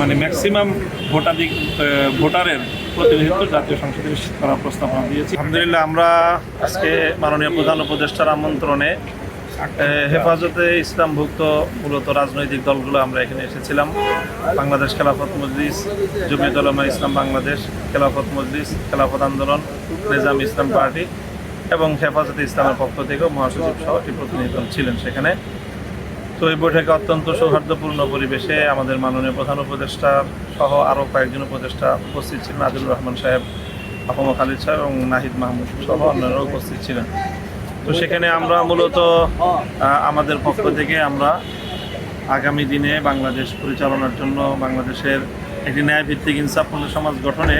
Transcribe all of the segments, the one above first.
মানে ম্যাক্সিমাম ভোটাধিক ভোটারের প্রতিনিধিত্ব জাতীয় সংসদে নিশ্চিত করার প্রস্তাবনা দিয়েছি। আলহামদুলিল্লাহ, আমরা আজকে মাননীয় প্রধান উপদেষ্টার আমন্ত্রণে হেফাজতে ইসলামভুক্ত মূলত রাজনৈতিক দলগুলো আমরা এখানে এসেছিলাম। বাংলাদেশ খেলাফত মজলিস জমিয়ত উলামা ইসলাম বাংলাদেশ, খেলাফত মজলিস, খেলাফত আন্দোলন, নিজাম ইসলাম পার্টি এবং হেফাজতে ইসলামের পক্ষ থেকেও মহাসচিব সহ একটি প্রতিনিধি দল ছিলেন সেখানে। তো এই বৈঠকে অত্যন্ত সৌহার্দ্যপূর্ণ পরিবেশে আমাদের মাননীয় প্রধান উপদেষ্টা সহ আরও কয়েকজন উপদেষ্টা উপস্থিত ছিলেন, আদিলুর রহমান সাহেব আহমদ খালিদ সাহেব এবং নাহিদ মাহমুদ সহ অন্যান্যরাও উপস্থিত ছিলেন। তো সেখানে আমরা মূলত আমাদের পক্ষ থেকে আমরা আগামী দিনে বাংলাদেশ পরিচালনার জন্য বাংলাদেশের একটি ন্যায়ভিত্তিক ইনসাফপূর্ণ সমাজ গঠনে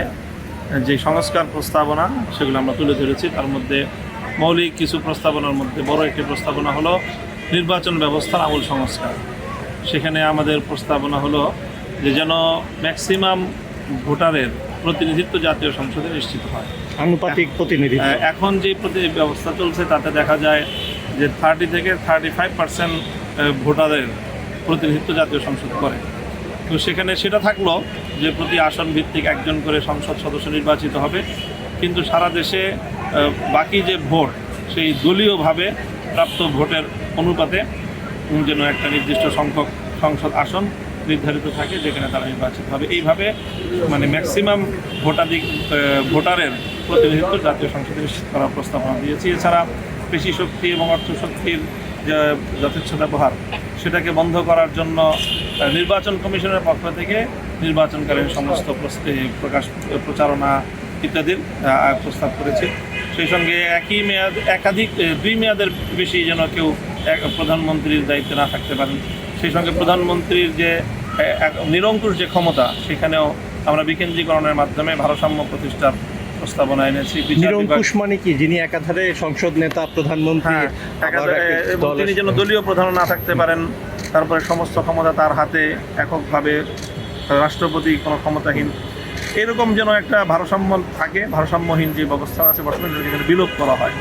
যে সংস্কার প্রস্তাবনা, সেগুলো আমরা তুলে ধরেছি। তার মধ্যে মৌলিক কিছু প্রস্তাবনার মধ্যে বড় একটি প্রস্তাবনা হলো নির্বাচন ব্যবস্থার আমূল সংস্কার। সেখানে আমাদের প্রস্তাবনা হলো যে যেন ম্যাক্সিমাম ভোটারের প্রতিনিধিত্ব জাতীয় সংসদে নিশ্চিত হয়। আনুপাতিক প্রতিনিধি আহ, এখন যে প্রতি ব্যবস্থা চলছে তাতে দেখা যায় যে থার্টি থেকে থার্টি ফাইভ পার্সেন্ট ভোটারের প্রতিনিধিত্ব জাতীয় সংসদ করে। তো সেখানে সেটা থাকল যে প্রতি আসন ভিত্তিক একজন করে সংসদ সদস্য নির্বাচিত হবে। কিন্তু সারা দেশে বাকি যে ভোট, সেই দলীয়ভাবে প্রাপ্ত ভোটের অনুপাতে যেন একটা নির্দিষ্ট সংখ্যক সংসদ আসন নির্ধারিত থাকে, যেখানে তারা নির্বাচিত হবে এইভাবে মানে ম্যাক্সিমাম ভোটাধিক ভোটারের প্রতিনিধিত্ব জাতীয় সংসদে নিশ্চিত করার প্রস্তাবনা দিয়েছি। এছাড়া পেশি শক্তি এবং অর্থ শক্তির যে যথেচ্ছ ব্যবহার সেটাকে বন্ধ করার জন্য নির্বাচন কমিশনের পক্ষ থেকে নির্বাচনকালীন সমস্ত প্রকাশ, প্রচারণা ইত্যাদির প্রস্তাব করেছে। সেই সঙ্গে একই মেয়াদ একাধিক দুই মেয়াদের বেশি যেন কেউ প্রধানমন্ত্রীর দায়িত্বে না থাকতে পারেন। সেই সঙ্গে প্রধানমন্ত্রীর যে নিরঙ্কুশ যে ক্ষমতা সেখানেও আমরা বিকেন্দ্রীকরণের মাধ্যমে ভারসাম্য প্রতিষ্ঠার প্রস্তাবনা এনেছি। নিরঙ্কুশ মানে কি? যিনি একাধারে সংসদ নেতা প্রধানমন্ত্রী হ্যাঁ, তিনি যেন দলীয় প্রধান না থাকতে পারেন তারপরে সমস্ত ক্ষমতা তার হাতে এককভাবে রাষ্ট্রপতি কোনো ক্ষমতাহীন। এরকম যেন একটা ভারসাম্য থাকে ভারসাম্যহীন যে ব্যবস্থা আছে বর্তমানে যেখানে বিলোপ করা হয়।